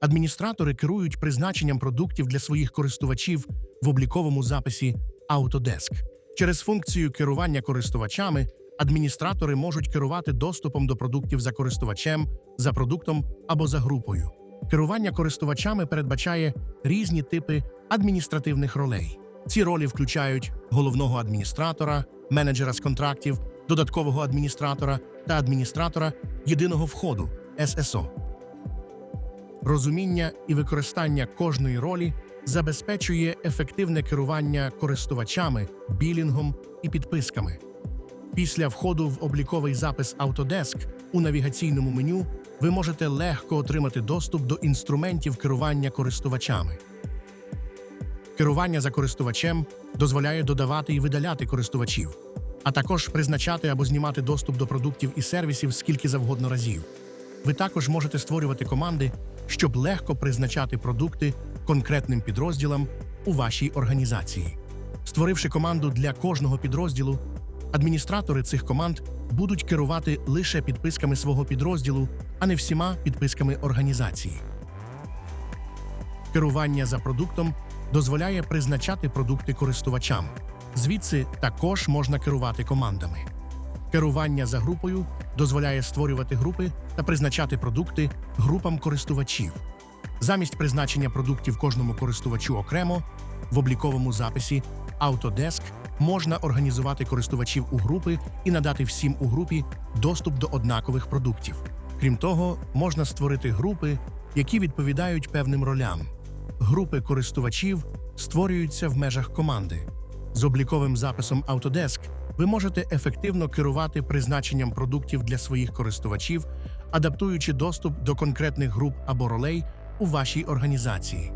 Адміністратори керують призначенням продуктів для своїх користувачів в обліковому записі Autodesk. Через функцію керування користувачами адміністратори можуть керувати доступом до продуктів за користувачем, за продуктом або за групою. Керування користувачами передбачає різні типи адміністративних ролей. Ці ролі включають головного адміністратора, менеджера з контрактів, додаткового адміністратора та адміністратора єдиного входу ССО. Розуміння і використання кожної ролі забезпечує ефективне керування користувачами, білінгом і підписками. Після входу в обліковий запис Autodesk у навігаційному меню ви можете легко отримати доступ до інструментів керування користувачами. Керування за користувачем дозволяє додавати і видаляти користувачів, а також призначати або знімати доступ до продуктів і сервісів скільки завгодно разів. Ви також можете створювати команди, щоб легко призначати продукти конкретним підрозділам у вашій організації. Створивши команду для кожного підрозділу, адміністратори цих команд будуть керувати лише підписками свого підрозділу, а не всіма підписками організації. Керування за продуктом дозволяє призначати продукти користувачам. Звідси також можна керувати командами. Керування за групою дозволяє створювати групи та призначати продукти групам користувачів. Замість призначення продуктів кожному користувачу окремо в обліковому записі Autodesk можна організувати користувачів у групи і надати всім у групі доступ до однакових продуктів. Крім того, можна створити групи, які відповідають певним ролям. Групи користувачів створюються в межах команди. З обліковим записом Autodesk ви можете ефективно керувати призначенням продуктів для своїх користувачів, адаптуючи доступ до конкретних груп або ролей у вашій організації.